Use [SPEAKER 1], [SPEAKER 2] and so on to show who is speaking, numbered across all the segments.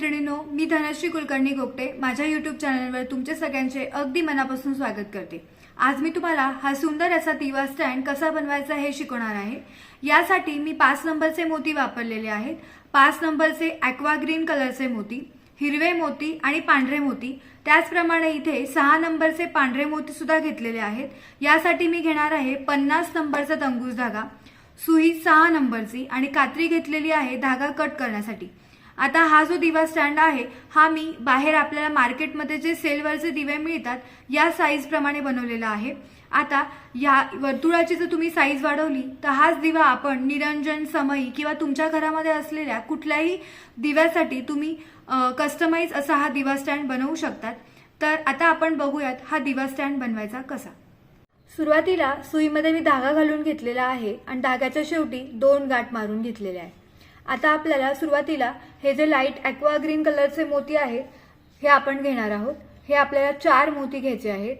[SPEAKER 1] No मी धनश्री कुलकर्णी गोगटे माझ्या YouTube चॅनलवर तुमचे सगळ्यांचे अगदी मनापासून स्वागत करते. आज मी तुम्हाला हा सुंदर असा दिवा स्टँड कसा बनवायचा हे शिकवणार आहे. यासाठी मी पाच नंबरचे मोती वापरलेले आहेत. पाच नंबरचे ॲक्वा ग्रीन कलरचे मोती हिरवे मोती आणि पांढरे मोती. त्याचप्रमाणे इथे सहा नंबरचे पांढरे मोती सुद्धा घेतलेले आहेत. यासाठी मी घेणार आहे पन्नास नंबरचा तंगूस धागा सुई सहा नंबरची आणि कात्री घेतलेली आहे धागा कट करण्यासाठी. आता हा जो दिवा स्टँड आहे हा मी बाहेर आपल्याला मार्केटमध्ये जे सेलवरचे दिवे मिळतात या साईजप्रमाणे बनवलेला आहे. आता या वर्तुळाची जर तुम्ही साईज वाढवली तर हाच दिवा आपण निरंजन समई किंवा तुमच्या घरामध्ये असलेल्या कुठल्याही दिव्यासाठी तुम्ही कस्टमाइज असा हा दिवा स्टँड बनवू शकतात. तर आता आपण बघूयात हा दिवा स्टँड बनवायचा कसा. सुरुवातीला सुईमध्ये मी धागा घालून घेतलेला आहे आणि धाग्याच्या शेवटी दोन गाठ मारून घेतलेले आहे आता आपल्याला सुरुवातीला हे जे लाइट ॲक्वा ग्रीन कलरचे मोती आहेत हे आपण घेणार आहोत. हे आपल्याला चार मोती घ्यायचे आहेत.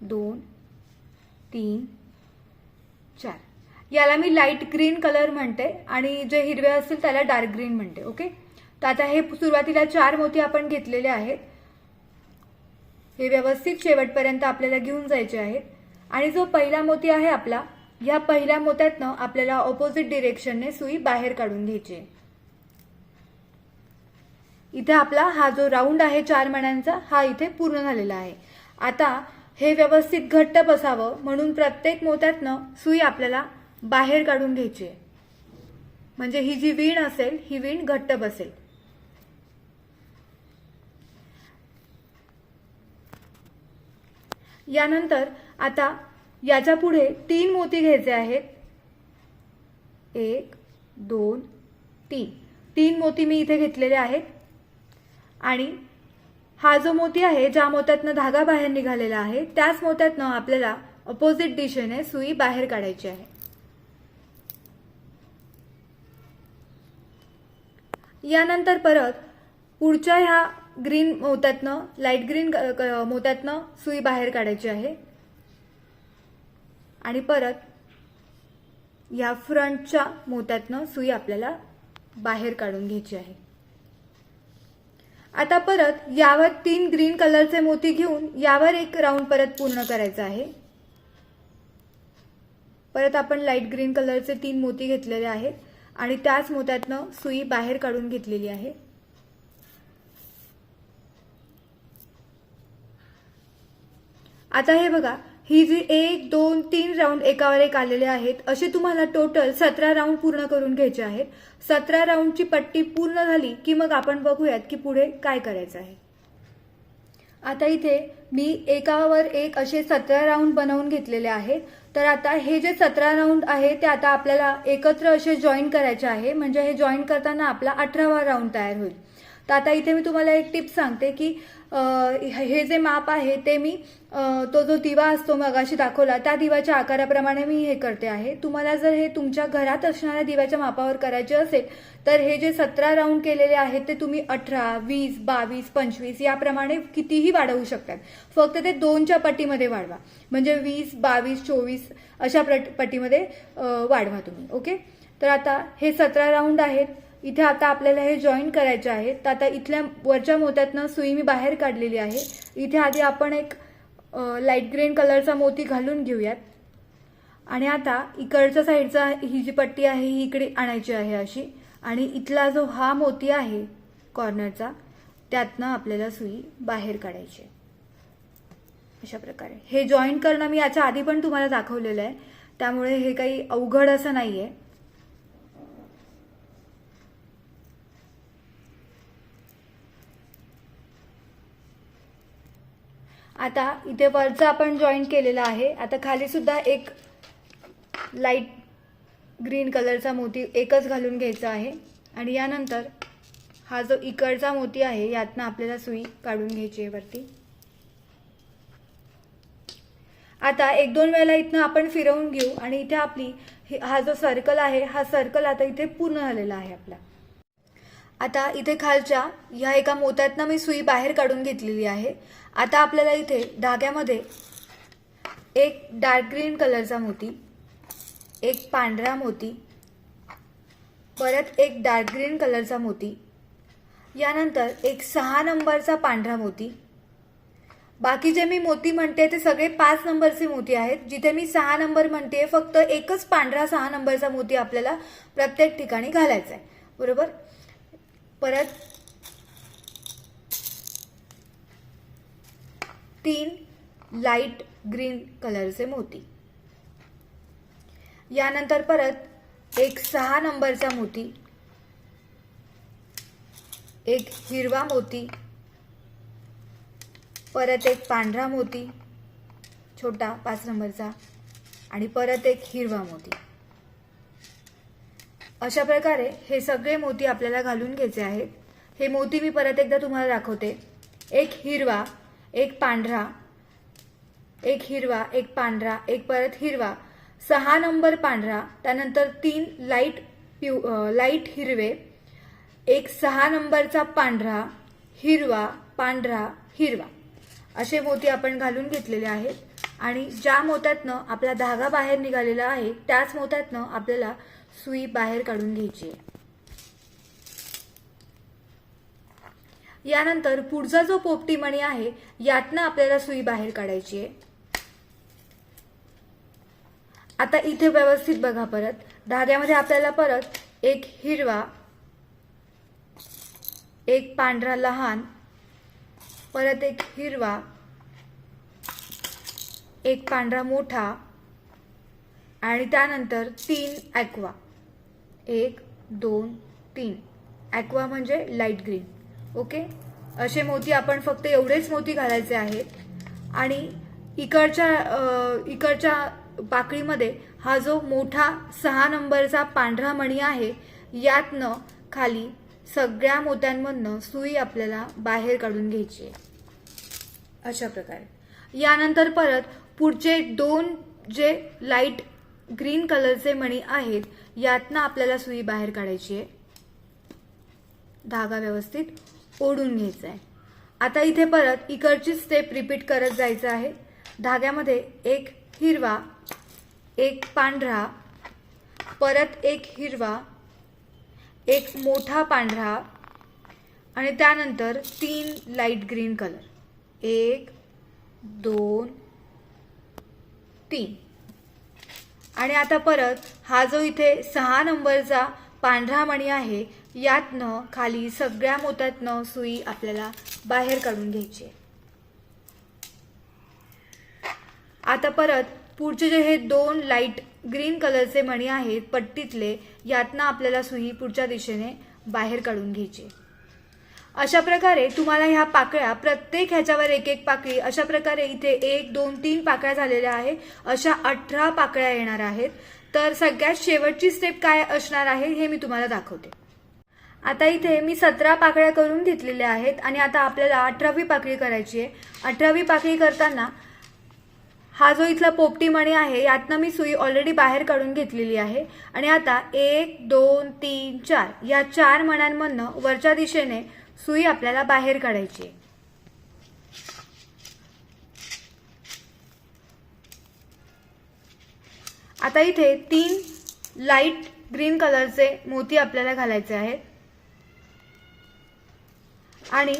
[SPEAKER 1] दोन तीन चार. याला मी लाइट ग्रीन कलर म्हणते आणि जे हिरवे असतील त्याला डार्क ग्रीन म्हणते ओके तर आता हे सुरुवातीला चार मोती आपण घेतलेले आहेत. हे व्यवस्थित शेवटपर्यंत आपल्याला घेऊन जायचे आहेत. आणि जो पहिला मोती आहे आपला या पहिल्या मोत्यातनं आपल्याला ऑपोजिट डिरेक्शनने सुई बाहेर काढून घ्यायची. इथे आपला हा जो राऊंड आहे चार मण्यांचा हा इथे पूर्ण झालेला आहे. आता हे व्यवस्थित घट्ट बसावं म्हणून प्रत्येक मोत्यातनं सुई आपल्याला बाहेर काढून घ्यायची. आहे म्हणजे ही जी वीण असेल ही वीण घट्ट बसेल. यानंतर आता याच्यापुढे तीन मोती घ्यायचे आहेत. एक दोन तीन. तीन मोती मी इथे घेतलेले आहेत. आणि हा जो मोती आहे ज्या मोत्यातनं धागा बाहेर निघालेला आहे त्याच मोत्यातनं आपल्याला अपोजिट दिशेने सुई बाहेर काढायची आहे. यानंतर परत पुढच्या ह्या ग्रीन मोत्यातनं लाइट ग्रीन मोत्यातनं सुई बाहेर काढायची आहे. आणि परत या फ्रंटच्या मोत्यातनं सुई आपल्याला बाहेर काढून घ्यायची आहे. आता परत यावर तीन ग्रीन कलरचे मोती घेऊन यावर एक राऊंड परत पूर्ण करायचा आहे. परत आपण लाइट ग्रीन कलरचे तीन मोती घेतलेले आहेत आणि त्याच मोत्यातनं सुई बाहेर काढून घेतलेली आहे. आता हे बघा ही जी एक दोन तीन राऊंड एकावर एक आलेले आहेत असे तुम्हाला टोटल सतरा राऊंड पूर्ण करून घ्यायचे आहेत. सतरा राऊंडची पट्टी पूर्ण झाली की मग आपण बघूयात की पुढे काय करायचं आहे. आता इथे मी एकावर एक असे सतरा राऊंड बनवून घेतलेले आहेत. तर आता हे जे सतरा राऊंड आहे ते आता आपल्याला एकत्र असे जॉईन करायचे आहे. म्हणजे हे जॉईन करताना आपला अठरावा राऊंड तयार होईल. तर आता इथे मी तुम्हाला एक टिप सांगते की हे जे माप आहे ते मी तो जो दिवा असतो मगाशी दाखवला त्या दिवाच्या आकाराप्रमाणे मी हे करते आहे. तुम्हाला जर हे तुमच्या घरात असणाऱ्या दिव्याच्या मापावर करायचे असेल तर हे जे सतरा राऊंड केलेले आहेत ते तुम्ही अठरा वीस बावीस पंचवीस याप्रमाणे कितीही वाढवू शकतात. फक्त ते दोनच्या पट्टीमध्ये वाढवा. म्हणजे वीस बावीस चोवीस अशा प्रट- पट्टीमध्ये वाढवा तुम्ही. ओके? तर आता हे सतरा राऊंड आहेत. इथे आता आपल्याला हे जॉईन करायचे आहे. तर आता इथल्या वरच्या मोत्यातनं सुई मी बाहेर काढलेली आहे. इथे आधी आपण एक लाइट ग्रीन कलरचा मोती घालून घेऊयात. आणि आता इकडच्या साईडचा ही जी पट्टी आहे ही इकडे आणायची आहे अशी. आणि इथला जो हा मोती आहे कॉर्नरचा त्यातनं आपल्याला सुई बाहेर काढायची आहे. अशा प्रकारे. हे जॉईन करणं मी याच्या आधी पण तुम्हाला दाखवलेलं आहे. त्यामुळे हे काही अवघड असं नाही आहे आता इथे वरचा आपण जॉईंट केलेलं आहे. आता खाली सुद्धा एक लाइट ग्रीन कलरचा मोती एकच घालून घ्यायचा आहे. आणि यानंतर हा जो इकडचा मोती आहे यातनं आपल्याला सुई काढून घ्यायची आहे वरती. आता एक दोन वेळेला इथनं आपण फिरवून घेऊ आणि इथे आपली हा जो सर्कल आहे हा सर्कल आता इथे पूर्ण झालेला आहे आपला. आता इथे खालच्या ह्या एका मोत्यातनं मी सुई बाहेर काढून घेतलेली आहे. आता आपल्याला इथे धाग्यामध्ये एक डार्क ग्रीन कलरचा मोती एक पांढरा मोती परत एक डार्क ग्रीन कलरचा मोती यानंतर एक सहा नंबरचा पांढरा मोती. बाकी जे मी मोती म्हणते ते सगळे पाच नंबरचे मोती आहेत. जिथे मी सहा नंबर म्हणते फक्त एकच पांढरा सहा नंबरचा मोती आपल्याला प्रत्येक ठिकाणी घालायचा आहे बरोबर? परत तीन लाइट ग्रीन कलरचे मोती. यानंतर परत एक सहा नंबरचा मोती एक हिरवा मोती परत एक पांढरा मोती छोटा पाच नंबरचा आणि परत एक हिरवा मोती. अशा प्रकारे हे सगळे मोती आपल्याला घालून घ्यायचे आहेत. हे मोती मी परत एकदा तुम्हाला दाखवते. एक हिरवा एक पांढरा एक हिरवा एक पांढरा एक परत हिरवा. सहा नंबर पांढरा त्यानंतर तीन लाइट पिव लाइट हिरवे. एक सहा नंबरचा पांढरा हिरवा पांढरा हिरवा. असे मोती आपण घालून घेतलेले आहेत. आणि ज्या मोत्यातनं आपला धागा बाहेर निघालेला आहे त्याच मोत्यातनं आपल्याला सुई बाहेर काढून घ्यायची आहे. यानंतर पुढचा जो पोपटी मणी आहे यातनं आपल्याला सुई बाहेर काढायची आहे. आता इथे व्यवस्थित बघा परत. धाग्यामध्ये आपल्याला परत एक हिरवा एक पांढरा लहान परत एक हिरवा एक पांढरा मोठा आणि त्यानंतर तीन ॲक्वा एक दोन तीन. ॲक्वा म्हणजे लाइट ग्रीन ओके? असे मोती आपण फक्त एवढेच मोती घालायचे आहेत. आणि इकडच्या इकडच्या पाकळीमध्ये हा जो मोठा सहा नंबरचा पांढरा मणी आहे यातनं खाली सगळ्या मोत्यांमधनं सुई आपल्याला बाहेर काढून घ्यायची आहे. अशा प्रकारे. यानंतर परत पुढचे दोन जे लाइट ग्रीन कलरचे मणी आहेत यातनं आपल्याला सुई बाहेर काढायची आहे. धागा व्यवस्थित. ओढून घ्यायचं आहे आता इथे परत इकडची स्टेप रिपीट करत जायचं आहे. धाग्यामध्ये एक हिरवा एक पांढरा परत एक हिरवा एक मोठा पांढरा आणि त्यानंतर तीन लाइट ग्रीन कलर एक दोन तीन. आणि आता परत हा जो इथे सहा नंबरचा पांढरा मणी आहे यातनं खाली सगळ्या मोत्यातनं सुई आपल्याला बाहेर काढून घ्यायची आहे. आता परत पुढचे जे हे दोन लाइट ग्रीन कलरचे मणी आहेत पट्टीतले यातनं आपल्याला सुई पुढच्या दिशेने बाहेर काढून घ्यायची अशा प्रकारे तुम्हाला ह्या पाकळ्या प्रत्येक ह्याच्यावर एक एक पाकळी अशा प्रकारे इथे एक दोन तीन पाकळ्या झालेल्या आहे अशा अठरा पाकळ्या येणार आहेत. तर सगळ्यात शेवटची स्टेप काय असणार आहे हे मी तुम्हाला दाखवते. आता इथे मी सतरा पाकळ्या करून घेतलेल्या आहेत आणि आता आपल्याला अठरावी पाकळी करायची आहे. अठरावी पाकळी करताना हा जो इथला पोपटी मणी आहे यातनं मी सुई ऑलरेडी बाहेर काढून घेतलेली आहे. आणि आता एक दोन तीन चार या चार मण्यांमधनं वरच्या दिशेने सुई आपल्याला बाहेर काढायची आहे. आता इथे तीन लाइट ग्रीन कलरचे मोती आपल्याला घालायचे आहेत. आणि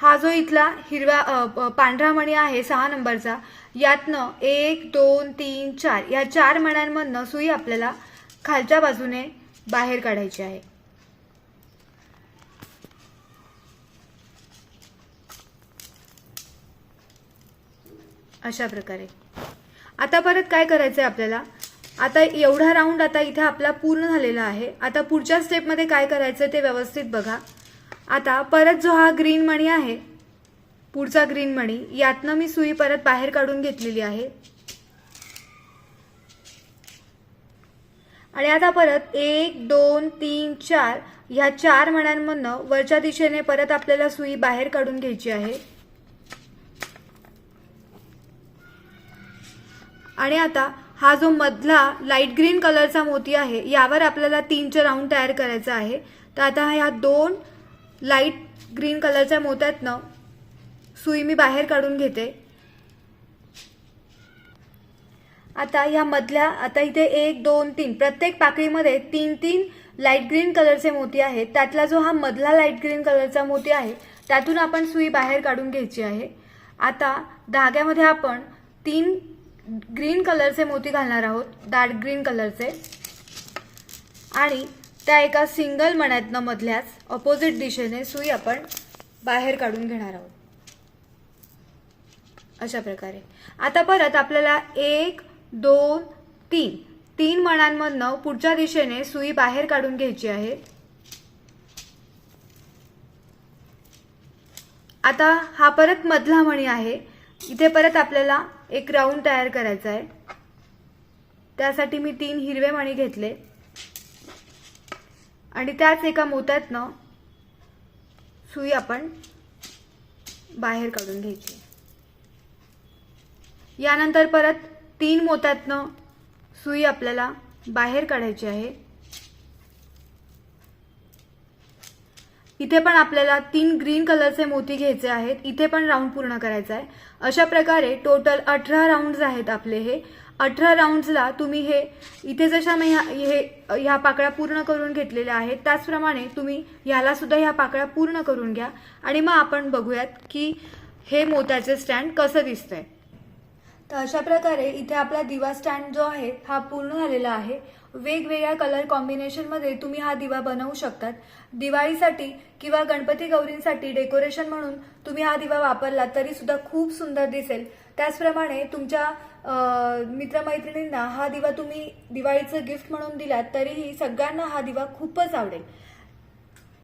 [SPEAKER 1] हा जो इथला हिरवा पांढरा मणी आहे सहा नंबरचा यातनं एक दोन तीन चार या चार मण्यांमधनं सुई आपल्याला खालच्या बाजूने बाहेर काढायची आहे. अशा प्रकारे. आता परत काय करायचं आहे आपल्याला? आता एवढा राऊंड आता इथे आपला पूर्ण झालेला आहे. आता पुढच्या स्टेपमध्ये काय करायचं ते व्यवस्थित बघा. आता परत जो हा ग्रीन मणी आहे पुढचा ग्रीन मणी यातनं मी सुई परत बाहेर काढून घेतलेली आहे. आणि आता परत एक दोन तीन चार ह्या चार मण्यांमधनं वरच्या दिशेने परत आपल्याला सुई बाहेर काढून घ्यायची आहे. आणि आता हा जो मधला लाइट ग्रीन कलरचा मोती आहे यावर आपल्याला तीनचे राऊंड तयार करायचा आहे. तर आता ह्या दोन लाइट ग्रीन कलरच्या मोत्यातनं सुई मी बाहेर काढून घेते. आता ह्या मधल्या आता इथे एक दोन तीन प्रत्येक पाकळीमध्ये तीन तीन लाइट ग्रीन कलरचे मोती आहेत. त्यातला जो हा मधला लाइट ग्रीन कलरचा मोती आहे त्यातून आपण सुई बाहेर काढून घ्यायची आहे. आता धाग्यामध्ये आपण तीन ग्रीन कलरचे मोती घालणार आहोत डार्क ग्रीन कलरचे. आणि त्या एका सिंगल मण्यातनं मधल्याच ऑपोजिट दिशेने सुई आपण बाहेर काढून घेणार आहोत. अशा प्रकारे. आता परत आपल्याला एक दोन तीन. तीन मणांमधनं पुढच्या दिशेने सुई बाहेर काढून घ्यायची आहे. आता हा परत मधला मणी आहे. इथे परत आपल्याला एक राऊंड तयार करायचा आहे. त्यासाठी मी तीन हिरवे मणी घेतले. आणि त्याच एका मोत्यातनं सुई आपण बाहेर काढून घ्यायची. यानंतर परत तीन मोत्यातनं सुई आपल्याला बाहेर काढायची आहे. इथे पण आपल्याला तीन ग्रीन कलरचे मोती घ्यायचे आहेत. इथे पण राऊंड पूर्ण करायचा आहे. अशा प्रकारे टोटल अठरा राऊंड्स आहेत आपले हे. अठरा राऊंड्सला तुम्ही हे इथे जशा मी ह्या- हे ह्या पाकळ्या पूर्ण करून घेतलेल्या आहेत त्याचप्रमाणे तुम्ही ह्यालासुद्धा ह्या पाकळ्या पूर्ण करून घ्या. आणि मग आपण बघूयात की हे मोत्याचे स्टँड कसं दिसतंय. तर अशा प्रकारे इथे आपला दिवा स्टँड जो आहे हा पूर्ण झालेला आहे. वेगवेगळ्या कलर कॉम्बिनेशनमध्ये तुम्ही हा दिवा बनवू शकतात. दिवाळीसाठी किंवा गणपती गौरींसाठी डेकोरेशन म्हणून तुम्ही हा दिवा वापरला तरीसुद्धा खूप सुंदर दिसेल. त्याचप्रमाणे तुमच्या मित्रमैत्रिणींना हा दिवा तुम्ही दिवाळीचं गिफ्ट म्हणून दिलात तरीही सगळ्यांना हा दिवा खूपच आवडेल.